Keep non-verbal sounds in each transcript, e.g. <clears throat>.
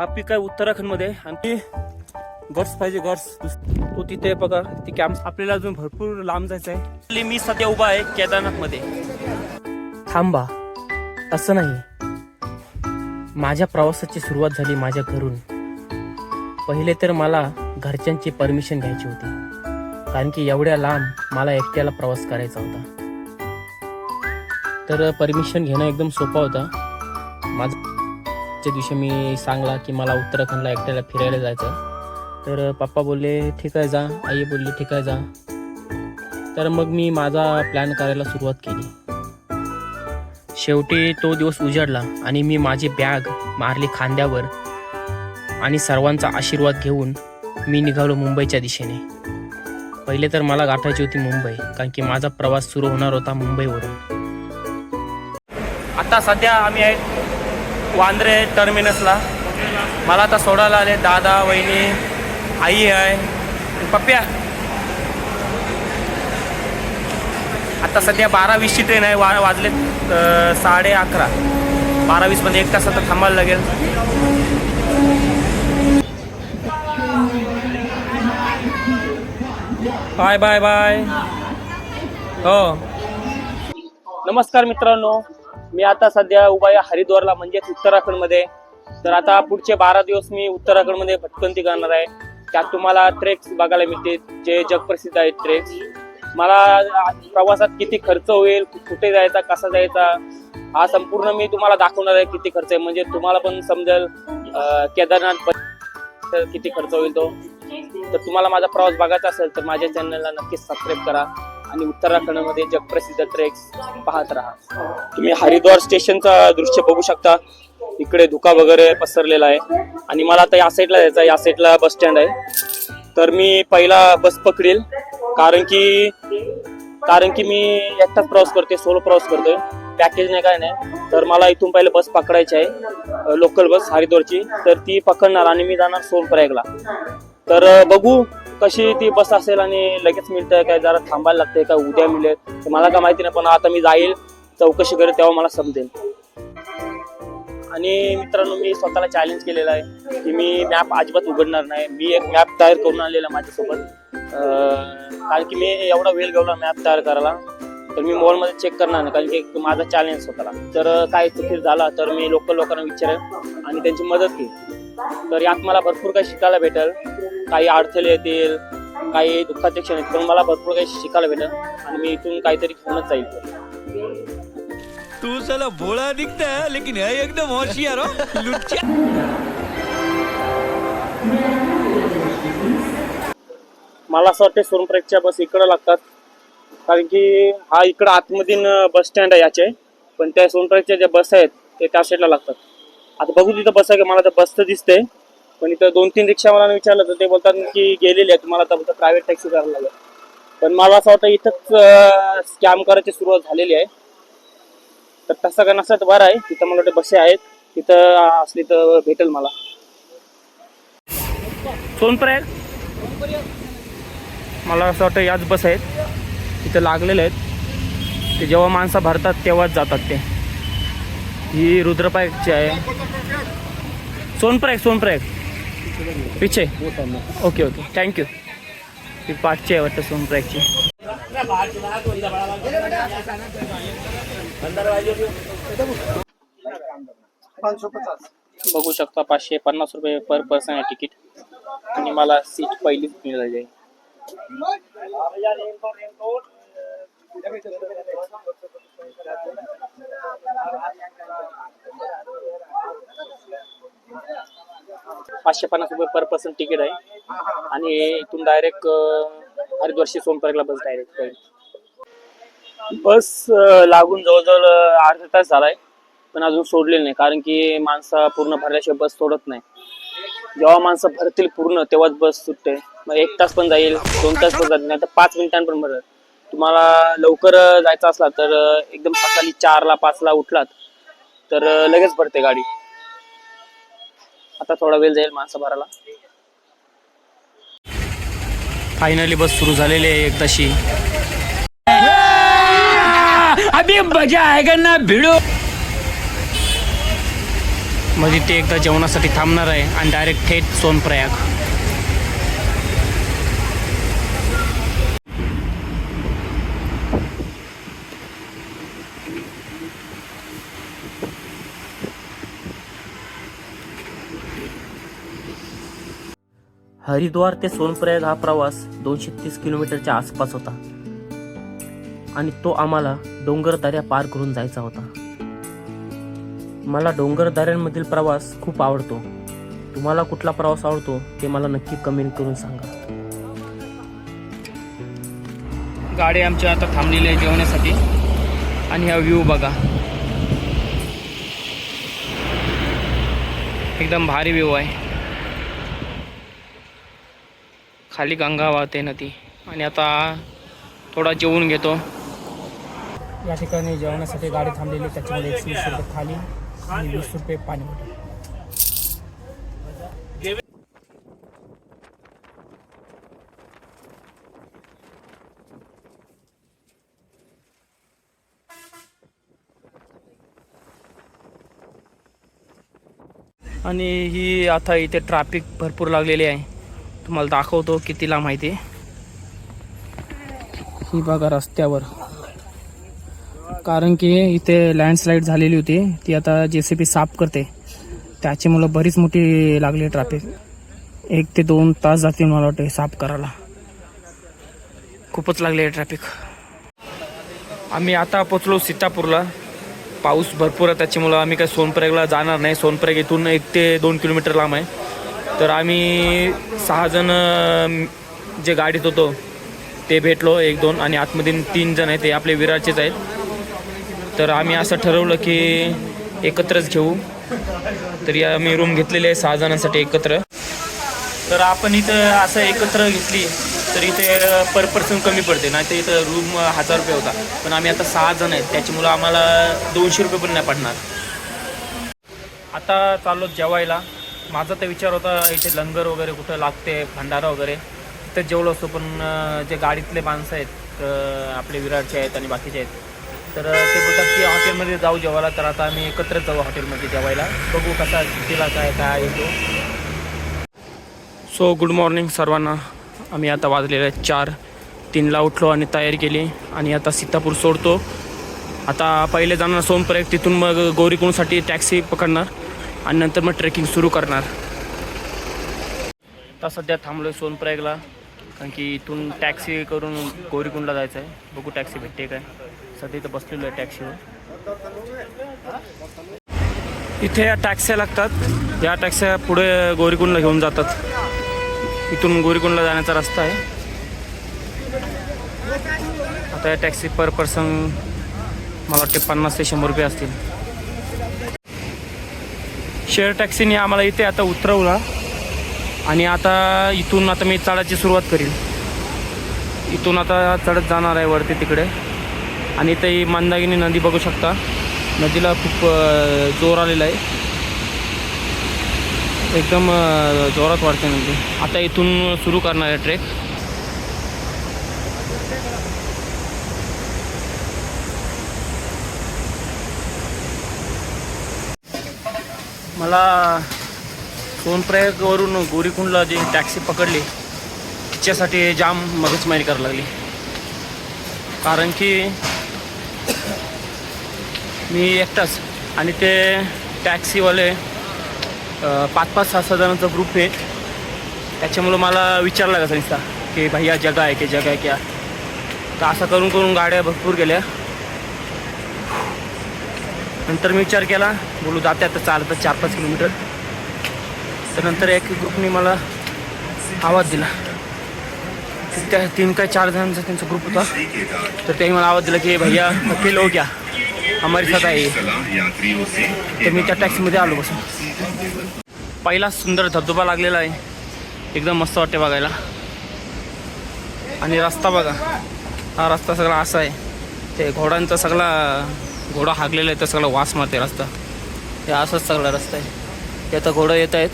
हा पीक आहे उत्तराखंडमध्ये? आणि गर्स पाहिजे गर्स तो तिथे बघा ती कॅम्प आपल्याला अजून भरपूर लांब जायचं आहे मी सध्या उभा आहे केदारनाथमध्ये. थांबा असं नाही. माझ्या प्रवासाची सुरुवात झाली माझ्या घरून. पहिले तर मला घरच्यांची परमिशन घ्यायची होती. कारण की एवढ्या लांब मला एकट्याला प्रवास करायचा होता. तर परमिशन घेणं एकदम सोपा होता. आजच्या दिवशी मी सांगला की मला उत्तराखंडला एकट्याला फिरायला जायचं आहे तर पप्पा बोलले ठीक आहे जा. आई बोलली ठीक आहे जा. तर मग मी माझा प्लॅन करायला सुरुवात केली. शेवटी तो दिवस उजाडला आणि मी माझी बॅग मारली खांद्यावर आणि सर्वांचा आशीर्वाद घेऊन मी निघालो मुंबईच्या दिशेने. पहिले तर मला गाठायची होती मुंबई कारण की माझा प्रवास सुरू होणार होता मुंबईवरून. आता सध्या आम्ही आहे वांद्रे टर्मिनसला मला आता सोडायला आले दादा वहिनी आई आहे पप्प्या. आता सध्या बारावीसची ट्रेन आहे वा वाजले साडे अकरा. बारावीसमध्ये म्हणजे एक तास आता थांबायला लागेल. Bye bye bye. हो. नमस्कार मित्रांनो. मी आता सध्या उभा आहे हरिद्वारला म्हणजेच उत्तराखंडमध्ये. तर आता पुढचे बारा दिवस मी उत्तराखंडमध्ये भटकंती करणार आहे. त्यात तुम्हाला ट्रेक्स बघायला मिळते जे जगप्रसिद्ध आहेत ट्रेक्स. मला प्रवासात किती खर्च होईल कुठे जायचा कसा जायचा हा संपूर्ण मी तुम्हाला दाखवणार आहे किती खर्च आहे. म्हणजे तुम्हाला पण समजेल केदारनाथ किती खर्च होईल तो. तर तुम्हाला माझा प्रवास बघायचा असेल तर माझ्या चॅनलला नक्कीच सबस्क्राईब करा. आणि उत्तराखंडमध्ये जगप्रसिद्ध ट्रेक्स पाहत राहा. तुम्ही हरिद्वार स्टेशनचा दृश्य बघू शकता. इकडे धुका वगैरे पसरलेला आहे. आणि मला आता या साईडला जायचं आहे या साईडला बस स्टँड आहे. तर मी पहिला बस पकडेल. कारण की कारण की मी एकटाच प्रवास करते सोलो प्रवास करतोय. पॅकेज नाही काय नाही. तर मला इथून पहिले बस पकडायची आहे. लोकल बस हरिद्वारची. तर ती पकडणार आणि मी जाणार सोनप्रयागला. तर बघू. कशी ती बस असेल आणि लगेच मिळतं काय जरा थांबायला लागतंय का उद्या मिळेल? ते मला काय माहिती नाही पण आता मी जाईल चौकशी करेल तेव्हा मला समजेल. आणि मित्रांनो मी स्वतःला चॅलेंज केलेला आहे की मी मॅप अजिबात उघडणार नाही. मी एक मॅप तयार करून आणलेला माझ्यासोबत. कारण की मी एवढा वेळ गेला मॅप तयार करायला तर मी मोबाईलमध्ये चेक करणार नाही कारण की माझा चॅलेंज स्वतःला तर काय चुकीर झाला तर मी लोकल लोकांना विचारेल आणि त्यांची मदत घेईल. तर यात मला भरपूर काही शिकायला भेटेल. काही अडथळे येतील काही दुःखाचे क्षण येतील पण मला भरपूर काही शिकायला भेटेल आणि मी इथून काहीतरी घेऊनच जाईल. तू साला भोळा दिखता है लेकिन है एकदम होशियार हो. लुच्चा. मला असं वाटतं सोनप्रेकच्या बस इकडं लागतात. कारण की हा इकडं आतमधील बस स्टँड आहे याचे. पण त्या सोनप्रेकच्या ज्या बस आहेत ते त्या साईडला लागतात. आता बघू तिथं बस मला तर बस तर दिसते पण इथं दोन तीन रिक्षा मला विचारलं तर ते बोलतात की गेलेले आहे तुम्हाला आता प्रायव्हेट टॅक्सी करायला लागेल. पण मला असं वाटतं इथंच स्कॅम करायची सुरुवात झालेली आहे. तर तसं का नसत तर बरं आहे तिथं मला वाटतं बसे आहेत तिथं असली तर भेटेल मला. सोनप्रयाग मला असं वाटतं याच बस आहेत तिथं लागलेले आहेत. ते जेव्हा माणसं भरतात तेव्हाच जातात ते. ही रुद्रप्रयागची आहे. सोनप्रायक सोनप्रायक पिछे. ओके ओके थँक्यू ही पाठची आहे वाटतं सोनप्रायकची बघू शकता पाचशे पन्नास रुपये पर पर्सन आहे तिकीट आणि मला सीट पहिलीच मिळाली आहे. पाचशे पन्नास रुपये पर पर्सन तिकीट आहे. आणि इथून डायरेक्ट हरिद्वारशी सोनप्रयागला बस डायरेक्ट बस लागून जवळजवळ अं, अर्धा तास झालाय. पण अजून सोडलेली नाही. कारण की माणसं पूर्ण भरल्याशिवाय बस सोडत नाही. जेव्हा माणसं भरतील पूर्ण तेव्हाच बस सुटते. मग एक तास पण जाईल दोन तास पण जाईल नाही. तर पाच मिनिटां पण भरत तुम्हाला लवकर जायचं असला तर एकदम सकाळी चारला पाचला उठलात तर लगेच भरते गाडी. आता थोडा वेळ जाईल माणसं भरायला फायनली बस सुरू झालेली आहे एक तशी अभी मजा आएगा ना भिड़ो. मध्ये ते एकदा जेवणासाठी थांबणार आहे आणि डायरेक्ट थेट सोनप्रयाग. हरिद्वार ते सोनप्रयाग हा प्रवास दोनशे तीस किलोमीटरच्या आसपास होता. आणि तो आम्हाला डोंगरदऱ्या पार करून जायचा होता. मला डोंगरदऱ्यांमधील प्रवास खूप आवडतो. तुम्हाला कुठला प्रवास आवडतो ते मला नक्की कमेंट करून सांगा. गाडी आमच्या आता थांबलेली आहे जेवण्यासाठी आणि हा व्ह्यू बघा. एकदम भारी व्ह्यू आहे. खाली गंगा वाहते नदी. आणि आता थोडा जेवून घेतो. या ठिकाणी जेवणासाठी गाडी थांबलेली त्याच्यामध्ये एकशे वीस रुपये थाली आणि वीस रुपये पाणी आणि ही आता इथे ट्रॅफिक भरपूर लागलेली आहे. तुम्हाला दाखवतो कितीला माहिती ही बघा रस्त्यावर. कारण की इथे लँडस्लाईड झालेली होती. ती आता जे सी पी साफ करते. त्याची मुलं बरीच मोठी लागली ट्रॅफिक एक ते दोन तास जातील मला वाटते साफ करायला. खूपच लागले आहे ट्रॅफिक आम्ही आता पोचलो सीतापूरला. पाऊस भरपूर आहे. त्याच्यामुळं आम्ही काय सोनप्रयागला जाणार नाही. सोनप्रयाग इथून एक ते दोन किलोमीटर लांब आहे. तर आम्ही सहाजण जे गाडीत होतो ते भेटलो एक दोन आणि आतमधील तीन जण आहेत ते आपले विरारचेच आहेत. तर आम्ही असं ठरवलं की एकत्रच घेऊ. तरी आम्ही रूम घेतलेली आहे सहा जणांसाठी एकत्र. तर आपण इथं असं एकत्र घेतली तर इथे पर पर्सन कमी पडते नाही तर इथं रूम हजार रुपये होता. पण आम्ही आता सहा जण आहेत त्याच्यामुळं आम्हाला दोनशे रुपये पण नाही पडणार. आता चाललो जेवायला. माझा तर विचार होता इथे लंगर वगैरे कुठं लागते भंडारा वगैरे. तिथं जेवलो असतो पण जे गाडीतले माणसं आहेत आपले विराटचे आहेत आणि बाकीचे आहेत तर ते बोलतात की हॉटेलमध्ये जाऊ जेवायला तर आता आम्ही एकत्रच जाऊ हॉटेलमध्ये जेवायला. बघू कसा कितीला काय काय येतो सो गुड मॉर्निंग सर्वांना. आम्ही आता वाजलेले आहेत चार. तीनला उठलो आणि तयारी केली आणि आता सीतापूर सोडतो. आता पहिले जाणार सोनपर्यंत तिथून मग गौरीकुंडसाठी टॅक्सी पकडणार. आणि नंतर मग ट्रेकिंग सुरू करणार. आता सध्या थांबलो आहे सोनप्रयागला कारण की इथून टॅक्सी करून गौरीकुंडला जायचं आहे बघू टॅक्सी भेटते काय. सध्या इथं बसलेलो आहे टॅक्सीवर इथे या टॅक्स्या लागतात. या टॅक्स्या पुढे गौरीकुंडला घेऊन जातात. इथून गोरीकुंडला जाण्याचा रस्ता आहे. आता या टॅक्सी पर पर्सन मला वाटते पन्नास ते शंभर रुपये असतील. शेअर टॅक्सीने आम्हाला इथे आता उतरवला आणि आता इथून आता मी चढायची सुरुवात करील इथून आता चढत जाणार आहे वरती तिकडे. आणि इथे मंदागिनी नदी बघू शकता. नदीला खूप जोर आलेला आहे. एकदम जोरात वाढते नदी. आता इथून सुरू करणार आहे ट्रेक. मला सोनप्रयागवरून गोरीकुंडला जी टॅक्सी पकडली तिच्यासाठी जाम मगजमारी करायला लागली. कारण की मी एकटाच आणि ते टॅक्सीवाले पाच पाच सहा सहा जणांचा ग्रुप आहे. त्याच्यामुळं मला विचारला का संस्था की भैया जगा आहे की जगा आहे क्या? तर असं करून करून गाड्या भरपूर गेल्या. नंतर मी विचार केला बोलू जाते आता चालतं चार पाच किलोमीटर. तर नंतर एक ग्रुपने मला आवाज दिला. त्या तीन काय चार जणांचा त्यांचा ग्रुप होता. तर त्यांनी मला आवाज दिला की भैया अकेले हो क्या हमारे साथ आहे. तर मी त्या टॅक्सीमध्ये आलो बसून. पहिला सुंदर धबधबा लागलेला आहे. एकदम मस्त वाटते बघायला. आणि रस्ता बघा. हा रस्ता सगळा असा आहे. ते घोड्यांचा सगळा घोडा हागलेला आहे तर सगळा वास मारते रस्ता. हे असाच सगळा रस्ता आहे. ते आता घोडं येत आहेत.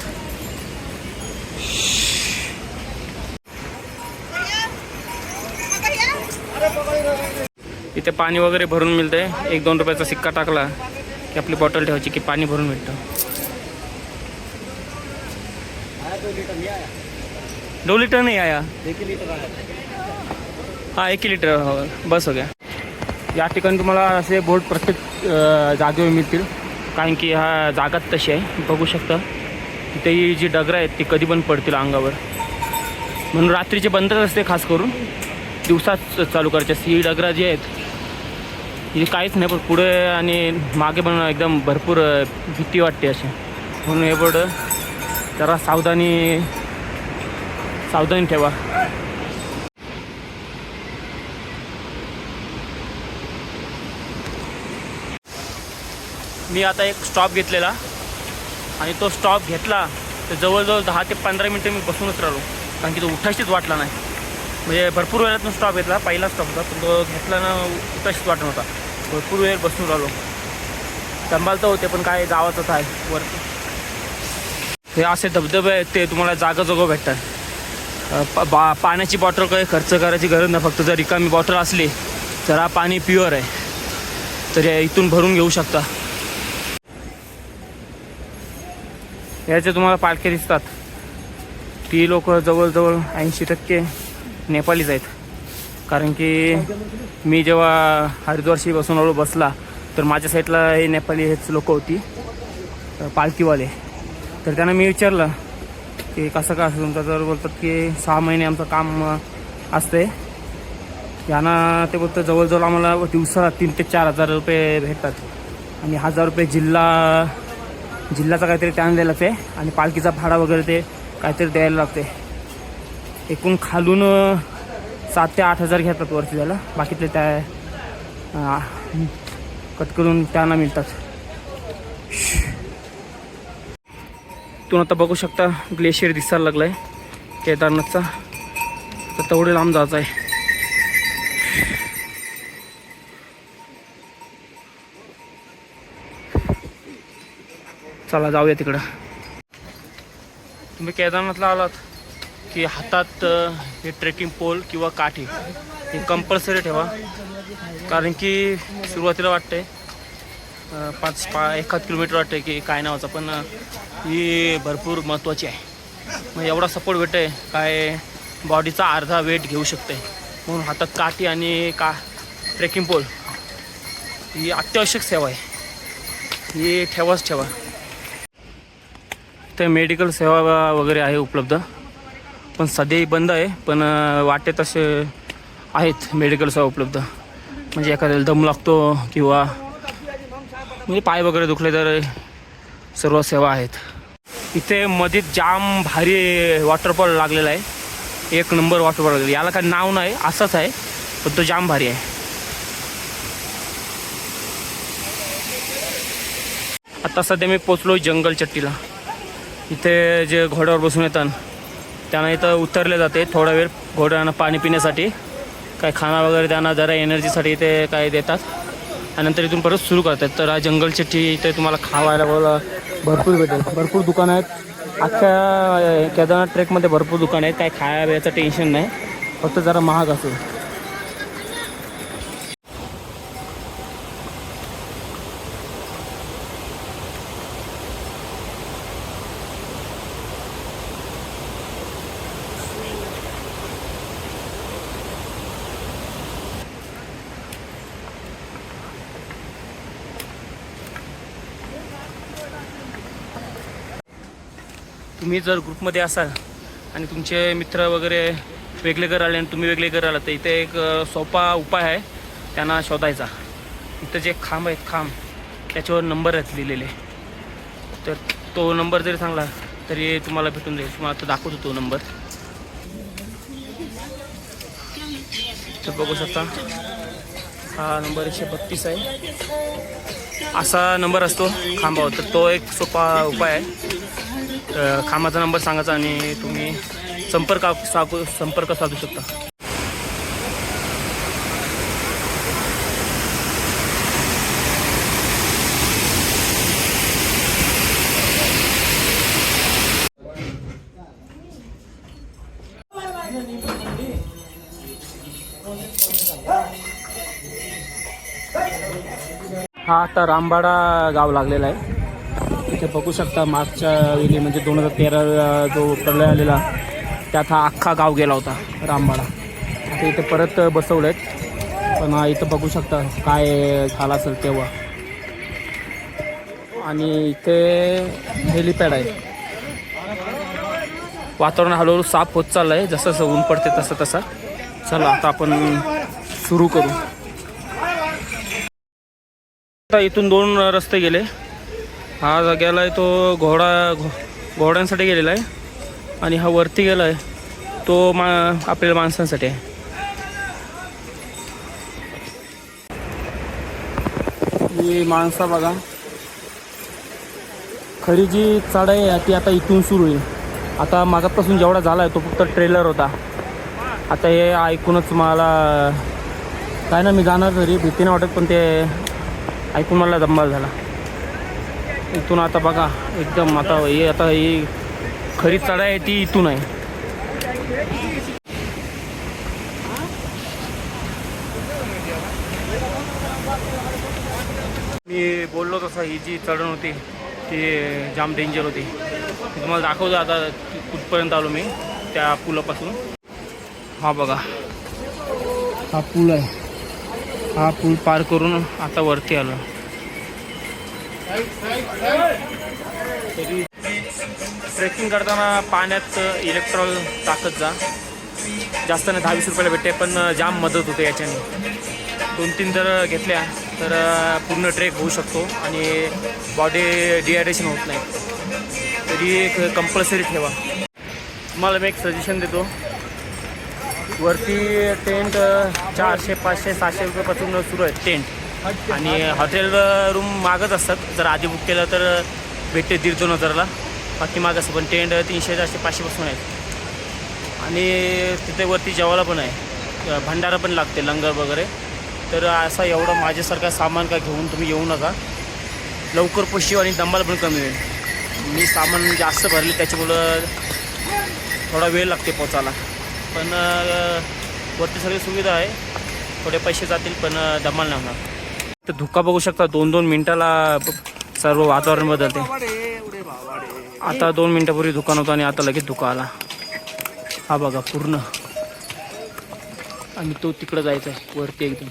इथे पाणी वगैरे भरून मिळतंय. एक दोन रुपयाचा सिक्का टाकला की आपली बॉटल ठेवायची की पाणी भरून मिळतं दो लिटर नाही आया? हा एक लिटर हो बस हो गया. या ठिकाणी तुम्हाला असे बोर्ड प्रत्येक जागेवर मिळतील. कारण की हा जागाच तशी आहे. बघू शकता. इथे ही जी डगरं आहेत ती कधी पण पडतील अंगावर. म्हणून रात्रीचे बंदच असते खास करून दिवसाच चालू करायचे. असते ही डगरा जी आहेत ही काहीच नाही पण पुढे आणि मागे पण एकदम भरपूर भीती वाटते अशी. म्हणून हे बोर्ड जरा सावधानी सावधानी ठेवा. मी आता एक स्टॉप घेतलेला. आणि तो स्टॉप घेतला तर जवळजवळ दहा ते पंधरा मिनटं मी बसूनच राहिलो. कारण की तो उठाशीच वाटला नाही. म्हणजे भरपूर वेळातून स्टॉप घेतला पहिला स्टॉप होता पण तो घेतला ना उठाशीच वाटला होता भरपूर वेळ बसून राहिलो. संभाल तर होते पण काय गावातच आहे वरती. हे असे धबधबे आहेत ते तुम्हाला जागा जोगं भेटतात बा पाण्याची बॉटल काही खर्च करायची गरज नाही फक्त जर रिकामी बॉटल असली तर हा पाणी प्युअर आहे. तर या इथून भरून घेऊ शकता. याचे तुम्हाला पालखे दिसतात. ती लोक जवळजवळ ऐंशी टक्के नेपाळीच आहेत. कारण की मी जेव्हा हरिद्वारशी बसून आलो बसला तर माझ्या साईडला हे नेपाली हेच लोक होती पालखीवाले. तर त्यांना मी विचारलं की कसं का असं तुमचं तर बोलतात की सहा महिने आमचं काम असतं असते यांना ते बोलतं जवळजवळ आम्हाला दिवसाला तीन ते चार हजार रुपये भेटतात. आणि हजार रुपये जिल्हा जिल्ह्याचा काहीतरी टॅन द्यायला लागते आणि पालखीचा भाडा वगैरे ते काहीतरी द्यायला लागते. एकूण खालून सात ते आठ हजार घेतात वरती त्याला. बाकीतले त्या अ, कट करून त्यांना मिळतात. तुम्ही आता बघू शकता ग्लेशियर दिसायला लागलाय केदारनाथचा. तर तेवढे लांब जायचं आहे. चला जाऊया तिकडं. तुम्ही केदारनाथला आलात की हातात हे ट्रेकिंग पोल किंवा काठी हे कंपल्सरी ठेवा. कारण की सुरुवातीला वाटते पाच पा एखाद किलोमीटर वाटते की काय नावाचं पण ही भरपूर महत्त्वाची आहे. मग एवढा सपोर्ट भेटते काय बॉडीचा अर्धा वेट घेऊ शकते म्हणून हातात काठी आणि का ट्रेकिंग पोल ही अत्यावश्यक सेवा आहे. ही ठेवाच ठेवा. इथं मेडिकल सेवा वगैरे आहे उपलब्ध. पण सध्याही बंद आहे पण अ, वाटेत असे आहेत मेडिकल सेवा उपलब्ध. म्हणजे एखाद्याला दम लागतो किंवा म्हणजे पाय वगैरे दुखले तर सर्व सेवा आहेत. इथे मध्येच जाम भारी वॉटरफॉल लागलेला आहे. एक नंबर वॉटरफॉल लागलेला याला काही नाव नाही असंच आहे पण तो जाम भारी आहे. आता सध्या मी पोचलो जंगल चट्टीला. इथे जे घोड्यावर बसून येतात त्यांना इथं उतरले जाते थोडा वेळ घोड्यांना पाणी पिण्यासाठी. काय खाना वगैरे त्यांना जरा एनर्जीसाठी इथे काय देतात. आणि नंतर इथून परत सुरू करतात. तर हा जंगल चिठ्ठी इथे तुम्हाला खावायला बोला भरपूर भेटेल. भरपूर दुकानं आहेत. अख्ख्या केदारनाथ ट्रेकमध्ये भरपूर दुकानं आहेत. काय खाया बियाचं टेन्शन नाही. फक्त जरा महाग असेल. तुम्ही जर ग्रुपमध्ये असाल आणि तुमचे मित्र वगैरे वेगळे घर आले आणि तुम्ही वेगळे घर आला तर इथे एक सोपा उपाय आहे त्यांना शोधायचा. इथं जे खांब आहेत खांब त्याच्यावर नंबर आहेत लिहिलेले. तर तो नंबर जरी सांगला तरी तुम्हाला भेटून जाईल. तुम्हाला आता दाखवतो तो नंबर. तर बघू शकता हा नंबर एकशे बत्तीस आहे. असा नंबर असतो खांबावर. तर तो एक सोपा उपाय आहे. अ, खांबाचा नंबर सांगायचा आणि तुम्ही संपर्क साधू संपर्क साधू शकता. हा आता रामबाडा गाव लागलेला आहे. इथे बघू शकता मागच्या वेळी म्हणजे दोन हजार तेरा जो प्रलय आलेला त्यात हा अख्खा गाव गेला होता रामबाडा आता इथे परत बसवलं आहेत पण इथं बघू शकता काय झालं असेल तेव्हा. आणि इथे हेलिपॅड आहे. वातावरण हळूहळू साफ होत चाललं आहे जसं जसं ऊन पडते तसं तसं चला आता आपण सुरू करू. आता इथून दोन रस्ते गेले. हा जा गेला आहे तो घोडा घो घोड्यांसाठी गेलेला आहे. आणि हा वरती गेला आहे. तो मा आपल्या माणसांसाठी आहे. ही माणसं बघा. खरी जी चढाई आहे ती आता इथून सुरू आहे. आता मागापासून जेवढा झाला आहे तो फक्त ट्रेलर होता. आता हे ऐकूनच मला काय ना मी जाणार घरी भीती नाही वाटत पण ते ऐकून मला दंबाल झाला. इथून आता बघा एकदम आता हे आता ही खरी चढाई आहे ती इथून आहे. मी बोललो तसं ही जी चढण होती ती जाम डेंजर होती. तुम्हाला दाखवतो आता कुठपर्यंत आलो मी त्या पुलापासून. हा बघा. हा पूल आहे. हा पूल पार करून आता वरती आलो ट्रेकिंग करताना पाण्यात इलेक्ट्रॉल टाकत जा. जास्त नाही दहा वीस रुपयाला भेटते पण जाम मदत होते याच्याने. दोन तीन जर घेतल्या तर पूर्ण ट्रेक होऊ शकतो आणि बॉडी डिहायड्रेशन होत नाही. तरी एक कंपल्सरी ठेवा. तुम्हाला मी एक सजेशन देतो. वरती टेंट चारशे पाचशे सहाशे रुपयापासून सुरू आहे टेंट आणि हॉटेल रूम मागत असतात. जर आधी बुक केलं तर भेटते दीड दोन हजाराला. बाकी माग असतं पण टेंट तीनशे चारशे पाचशेपासून आहेत आणि तिथे वरती जेवायला पण आहे. भंडारा पण लागते लंगर वगैरे. तर असा एवढं माझ्यासारखा सामान का घेऊन तुम्ही येऊ नका. लवकर पोशी आणि दंबाल पण कमी होईल. मी सामान जास्त भरले त्याच्यामुळं थोडा वेळ लागते पोचायला. पण वरती सगळी सुविधा आहे. थोडे पैसे जातील पण दमाल नाही होणार. तर धुका बघू शकता दोन दोन मिनटाला सर्व वातावरण बदलते. आता दोन मिनटापूर्वी दुकान होतं आणि आता लगेच धुका आला. हा बघा पूर्ण. आणि तो तिकडं जायचा आहे वरती एकदम.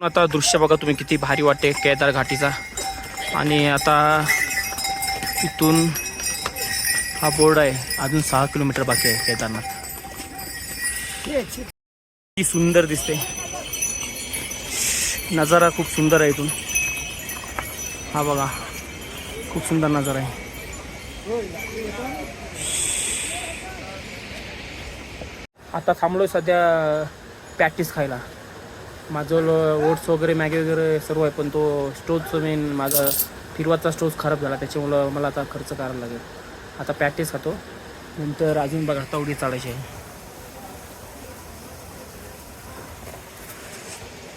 आता दृश्य बघा तुम्ही किती भारी वाटते केदार घाटीचा. आणि आता इथून हा बोर्ड आहे. अजून सहा किलोमीटर बाकी आहे केदारनाथ. किती सुंदर दिसते नजारा खूप सुंदर आहे इथून. हा बघा. खूप सुंदर नजारा आहे. आता थांबलोय सध्या पॅटीस खायला. माझं ओट्स वगैरे मॅगी वगैरे सर्व आहे पण तो स्टोवचं मेन माझा फिरवाचा स्टोव खराब झाला त्याच्यामुळं मला आता खर्च करायला लागेल. आता पॅटीस खातो. नंतर अजून बघा तवडी चालायची आहे.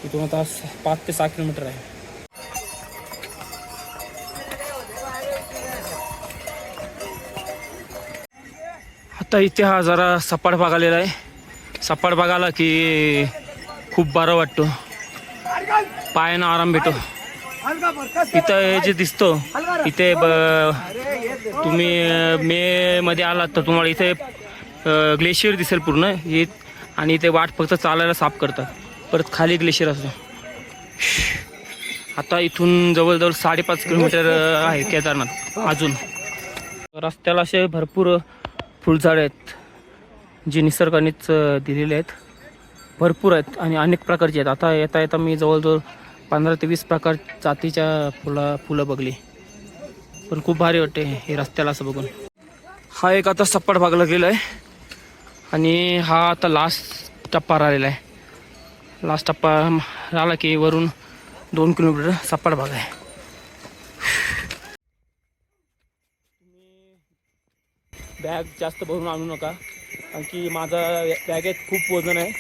तिथून आता पाच ते सहा किलोमीटर आहे. आता इथे हा जरा सपाट भाग आलेला आहे. सपाट भाग आला की खूप बरं वाटतो. पायानं आराम भेटो. इथं हे जे दिसतो इथे ब- तुम्ही मे मध्ये आलात तर तुम्हाला इथे ग्लेशियर दिसेल पूर्ण. हे आणि इथे वाट फक्त चालायला साफ करतात. परत खाली ग्लेशियर असतो. आता इथून जवळजवळ साडेपाच किलोमीटर आहे केदारनाथ अजून. रस्त्याला असे भरपूर फुलझाडं आहेत जे निसर्गानेच दिलेले आहेत. भरपूर आहेत आणि अनेक प्रकारचे आहेत. आता येता येता मी जवळजवळ पंधरा ते वीस प्रकार जातीच्या फुला फुलं बघली. पण खूप भारी वाटते हे रस्त्याला असं बघून. हा एक आता सपाट भाग लागलेला आहे आणि हा आता लास्ट टप्पा राहिलेला आहे. लास्ट टप्पा राहिला की वरून दोन किलोमीटर सपाट भाग आहे. बॅग जास्त भरून आणू नका. कारण की माझा बॅगेत खूप वजन आहे.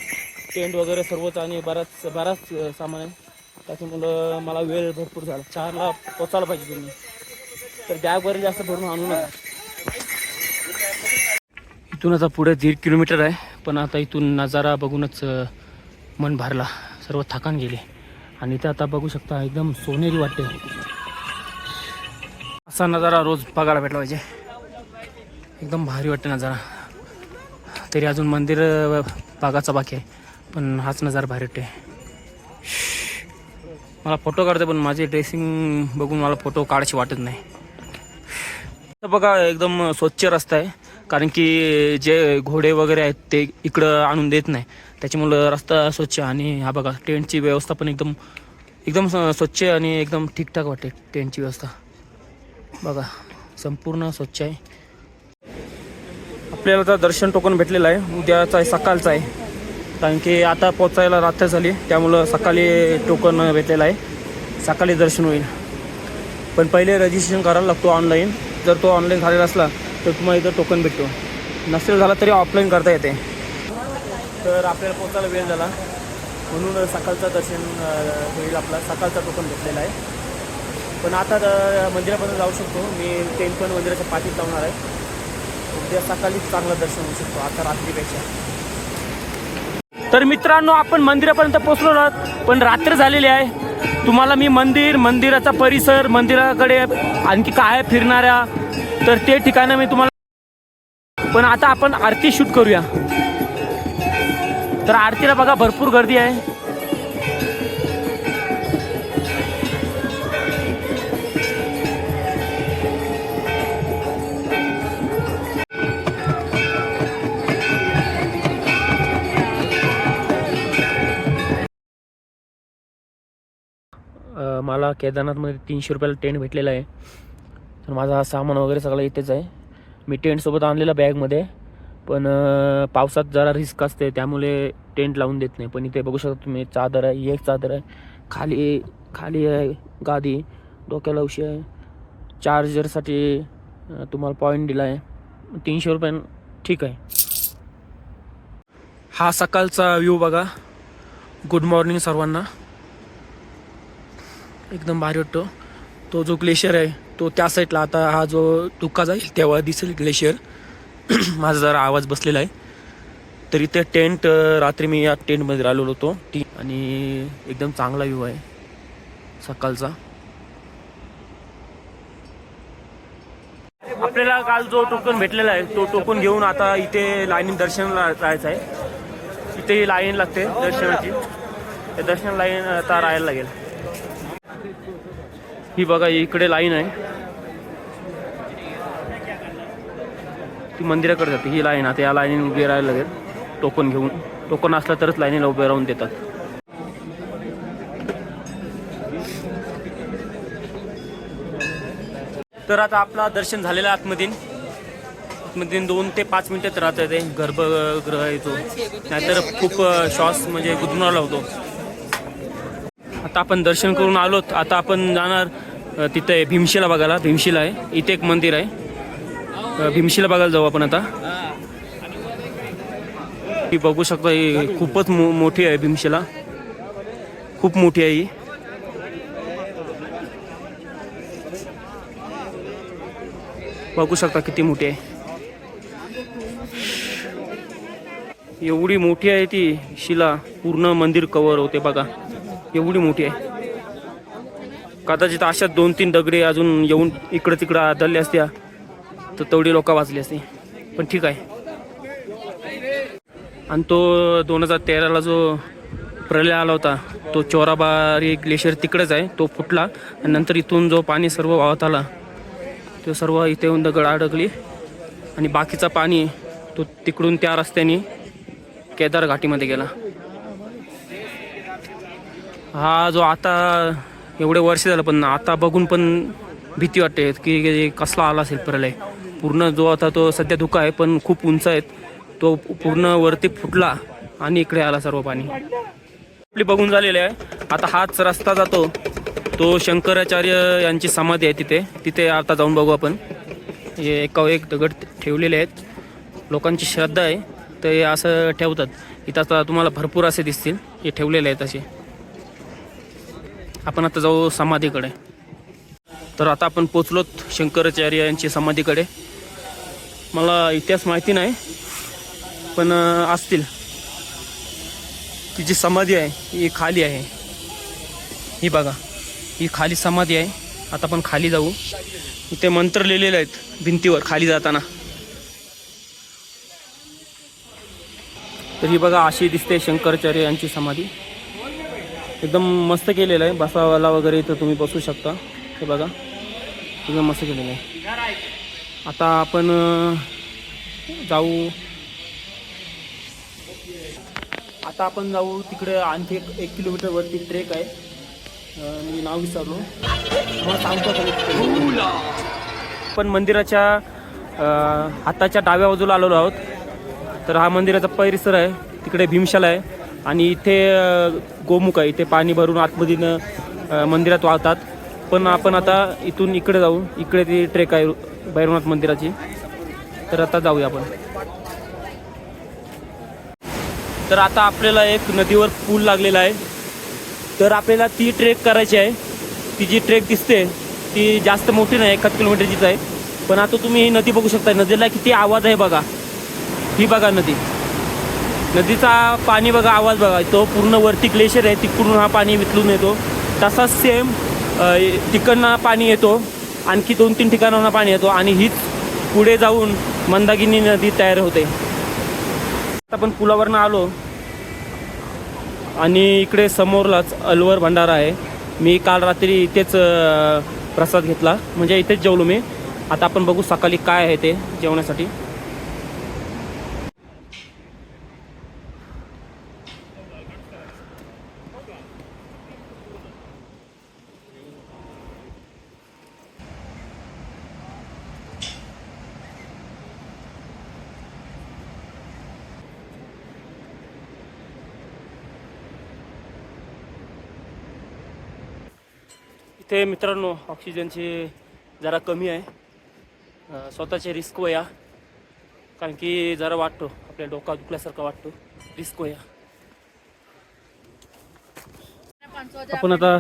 टेंट वगैरे सर्वच आणि बराच बराच सामान आहे. त्याच्यामुळं मला वेळ भरपूर झाला. चारला पोचायला पाहिजे तुम्ही. तर बॅग वगैरे जास्त भरून आणू नका. इथून आता पुढे दीड किलोमीटर आहे. पण आता इथून नजारा बघूनच मन भरला. सर्व थकान गेले. आणि ते आता बघू शकता एकदम सोनेरी वाटते असा नजारा रोज बघायला भेटला पाहिजे. एकदम भारी वाटते नजारा. तरी अजून मंदिर बागाचा बाकी आहे. पण हाच नजारा भारी आहे मला फोटो काढते पण माझे ड्रेसिंग बघून मला फोटो काढायची वाटत नाही. तर बघा एकदम स्वच्छ रस्ता आहे. कारण की जे घोडे वगैरे आहेत ते इकडं आणून देत नाही. त्याच्यामुळं रस्ता स्वच्छ आणि हा बघा टेंटची व्यवस्था पण एकदम एकदम स्वच्छ आणि एकदम ठीकठाक वाटते टेंटची व्यवस्था. बघा संपूर्ण स्वच्छ आहे. आपल्याला तर दर्शन टोकन भेटलेलं आहे. उद्याचा आहे सकाळचा आहे. कारण की आता पोचायला रात्र झाली त्यामुळं सकाळी टोकन भेटलेलं आहे. सकाळी दर्शन होईल. पण पहिले रजिस्ट्रेशन करायला लागतो ऑनलाईन जर तो ऑनलाईन झालेला असला तर तुम्हाला इथं टोकन भेटतो. नसेल झाला तरी ऑफलाईन करता येते. तर आपल्याला पोचायला वेळ झाला. म्हणून सकाळचं दर्शन होईल आपला. सकाळचा टोकन भेटलेला आहे. पण आता मंदिरापर्यंत जाऊ शकतो. मी टेन पण मंदिराच्या पाठीत लावणार आहे उद्या सकाळीच चांगलं दर्शन होऊ शकतो आता रात्रीपेक्षा. तर मित्रांनो आपण मंदिरापर्यंत पोहोचलो आहोत पण रात्र झालेली आहे. तुम्हाला मी मंदिर मंदिराचा परिसर मंदिराकडे आणखी काय फिरणाऱ्या तर ते ठिकाणं मी तुम्हाला पण आता आपण आरती शूट करूया. तर आरतीला बघा भरपूर गर्दी आहे. मला केदारनाथमध्ये तीनशे रुपयाला टेंट भेटलेला आहे. तर माझा हा सामान वगैरे सगळं इथेच आहे. मी टेंटसोबत आणलेला बॅगमध्ये पण पावसात जरा रिस्क असते त्यामुळे टेंट लावून देत नाही. पण इथे बघू शकता तुम्ही चादर आहे ही एक चादर आहे. खाली खाली आहे गादी डोक्याला उशी आहे. चार्जरसाठी तुम्हाला पॉईंट दिला आहे. तीनशे रुपये ठीक आहे. हा सकाळचा व्ह्यू बघा. गुड मॉर्निंग सर्वांना. एकदम भारी वाटतो. तो जो ग्लेशियर आहे तो त्या साईडला आता हा जो धुका जाईल तेव्हा दिसेल ग्लेशियर <clears throat> माझा जरा आवाज बसलेला आहे. तर इथे टेंट रात्री मी या टेंटमध्ये राहिलेलो होतो. ती आणि एकदम चांगला व्ह्यू आहे. सकाळचा. आपल्याला काल जो टोकन भेटलेला आहे तो टोकन घेऊन आता इथे लाईन दर्शनला जायचं आहे. इथे लाईन लागते दर्शनाची. त्या दर्शन लाईन आता राहायला लागेल. ही बघा इकडे लाईन आहे. ती मंदिराकडे जाते ही लाईन आता या लाईनीने उभी राहायला लागेल टोकन घेऊन. टोकन असलं तरच लाईनीला उभे राहून देतात. तर आता आपला दर्शन झालेला आहे आतमधील दोन ते पाच मिनिटात राहत ते गर्भगृह येतो नाहीतर खूप श्वास म्हणजे गुदमरावला होतो. आता आपण दर्शन करून आलोत. आता आपण जाणार तिथं तिथे भीमशिला बघायला. भीमशिला आहे. इथे एक मंदिर आहे. अ, भीमशिला बघायला जाऊ आपण आता. ही बघू शकता ही खूपच मो मोठी आहे भीमशिला. खूप मोठी आहे ही. बघू शकता किती मोठी आहे. एवढी मोठी आहे ती शिला. पूर्ण मंदिर कवर होते बघा. एवढी मोठी आहे. कदाचित अशा दोन तीन दगडे अजून येऊन इकडं तिकडं आदळल्या असत्या तर तेवढी लोक वाचली असती. पण ठीक आहे. आणि तो दोन हजार तेराला जो प्रलय आला होता तो चोराबारी ग्लेशियर तिकडेच आहे तो फुटला आणि नंतर इथून जो पाणी सर्व वाहत आला तो सर्व इथे येऊन दगड अडकली आणि बाकीचा पाणी तो तिकडून त्या रस्त्याने केदार घाटीमध्ये गेला. हा जो आता एवढे वर्ष झालं पण आता बघून पण भीती वाटते की कसला आला असेल प्रलय. पूर्ण जो आता तो सध्या धुका आहे पण खूप उंच आहेत. तो पूर्ण वरती फुटला आणि इकडे आला सर्व पाणी. आपली बघून झालेले आहे. आता हाच रस्ता जातो. तो शंकराचार्य यांची समाधी आहे तिथे. तिथे आता जाऊन बघू आपण. हे एका एक दगड ठेवलेले आहेत. लोकांची श्रद्धा आहे. तर हे असं ठेवतात. इथं आता तुम्हाला भरपूर असे दिसतील. हे ठेवलेले आहेत असे. आपण आता जाऊ समाधीकडे. तर आता आपण पोचलोत शंकराचार्य यांची समाधीकडे. मला इतिहास माहिती नाही पण असतील. ती जी समाधी आहे ही खाली आहे. ही बघा ही खाली समाधी आहे. आता आपण खाली जाऊ. इथे मंत्र लिहिलेले आहेत भिंतीवर खाली जाताना. तर ही बघा अशी दिसते शंकराचार्य यांची समाधी. एकदम मस्त केलेलं आहे. बसावाला वगैरे इथं तुम्ही बसू शकता. हे बघा. एकदम मस्त केलेलं आहे. आता आपण जाऊ. आता आपण जाऊ तिकडे आणखी एक एक किलोमीटरवरती ट्रेक आहे. मी नाव विसरलो. मला सांगतो आपण पण मंदिराच्या हाताच्या डाव्या बाजूला आलेलो आहोत. तर हा मंदिराचा परिसर आहे. तिकडे भीमशाला आहे. आणि इथे गोमुख आहे. इथे पाणी भरून आतमधीनं मंदिरात वाहतात. पण आपण आता इथून इकडे जाऊ. इकडे ती ट्रेक आहे भैरवनाथ मंदिराची. तर आता जाऊया आपण. तर आता आपल्याला एक नदीवर पूल लागलेला आहे. तर आपल्याला ती ट्रेक करायची आहे. ती जी ट्रेक दिसते ती जास्त मोठी नाही एकाच किलोमीटरचीच आहे. पण आता तुम्ही ही नदी बघू शकता नदीला किती आवाज आहे बघा. ही बघा नदी. नदीचा पाणी बघा आवाज बघा तो पूर्ण वरती ग्लेशियर आहे तिकडून हा पाणी विचलून येतो. तसाच सेम तिकडनं पाणी येतो आणखी दोन तीन ठिकाणांना पाणी येतो आणि हीच पुढे जाऊन मंदागिनी नदी तयार होते. आता आपण पुलावरनं आलो आणि इकडे समोरलाच अलवर भंडारा आहे. मी काल रात्री इथेच प्रसाद घेतला. म्हणजे इथेच जेवलो मी. आता आपण बघू सकाळी काय आहे ते जेवण्यासाठी इथे मित्रांनो ऑक्सिजनची जरा कमी आहे. स्वतःचे रिस्क वया. कारण की जरा वाटतो आपल्या डोका दुखल्यासारखं वाटतो. रिस्क वया. आपण आता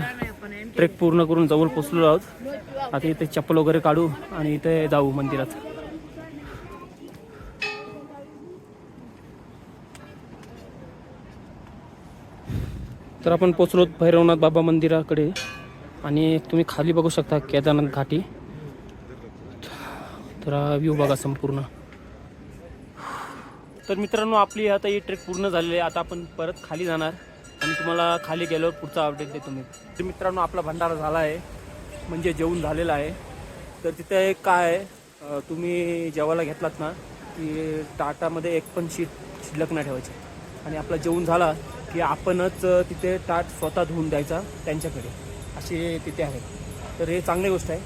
ट्रेक पूर्ण करून जवळ पोचलो आहोत. आता इथे चप्पल वगैरे काढू आणि इथे जाऊ मंदिरात. तर आपण पोचलो भैरवनाथ बाबा मंदिराकडे. आणि तुम्ही खाली बघू शकता केदारनाथ घाटी. तर व्ह्यू बघा संपूर्ण. तर मित्रांनो आपली आता ही ट्रेक पूर्ण झालेली आहे. आता आपण परत खाली जाणार. आणि तुम्हाला खाली गेल्यावर पुढचा अपडेट देतो मी. तर मित्रांनो आपला भंडारा झाला आहे. म्हणजे जेवण झालेला आहे. तर तिथे एक काय आहे तुम्ही जेवायला घेतलात ना की टाटामध्ये एक पण शीट शिल्लक नाही ठेवायची. आणि आपला जेवण झाला की आपणच तिथे टाट स्वतः धुवून द्यायचा त्यांच्याकडे. असे तिथे आहे. तर हे चांगली गोष्ट आहे.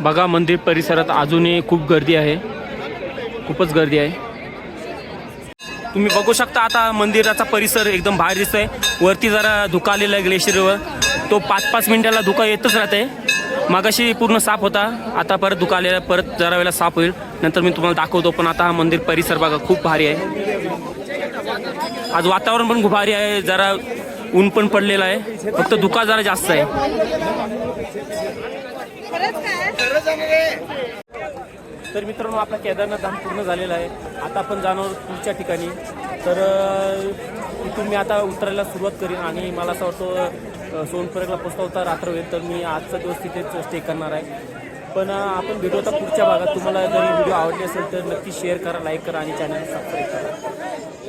बघा मंदिर परिसरात अजूनही खूप गर्दी आहे. खूपच गर्दी आहे. तुम्ही बघू शकता आता मंदिराचा परिसर एकदम बाहेर दिसतोय. वरती जरा धुका आलेला आहे ग्लेशियरवर तो पाच पाच मिनिटाला धुका येतच राहते मागाशी पूर्ण साफ होता. आता परत धुका आलेला परत जरा वेळेला साफ होईल. नंतर मी तुम्हाला दाखवतो पण आता हा मंदिर परिसर बघा खूप भारी आहे. आज वातावरण पण खूप भारी आहे. जरा ऊन पण पडलेलं आहे. फक्त दुका जरा जास्त आहे. तर मित्रांनो आपला केदारनाथ धाम पूर्ण झालेला आहे. आता आपण जाणार पुढच्या ठिकाणी. तर इथून मी आता उतरायला सुरुवात करीन आणि मला असं वाटतं अ, सोनपुरेला पोचता होता रात्र होईल तर मी आजचा दिवस तिथेच स्टे करणार आहे. पण आपण भेटू आता पुढच्या भागात. तुम्हाला जर व्हिडिओ आवडले असेल तर नक्की शेअर करा लाईक करा आणि चॅनल सबस्क्राईब करा.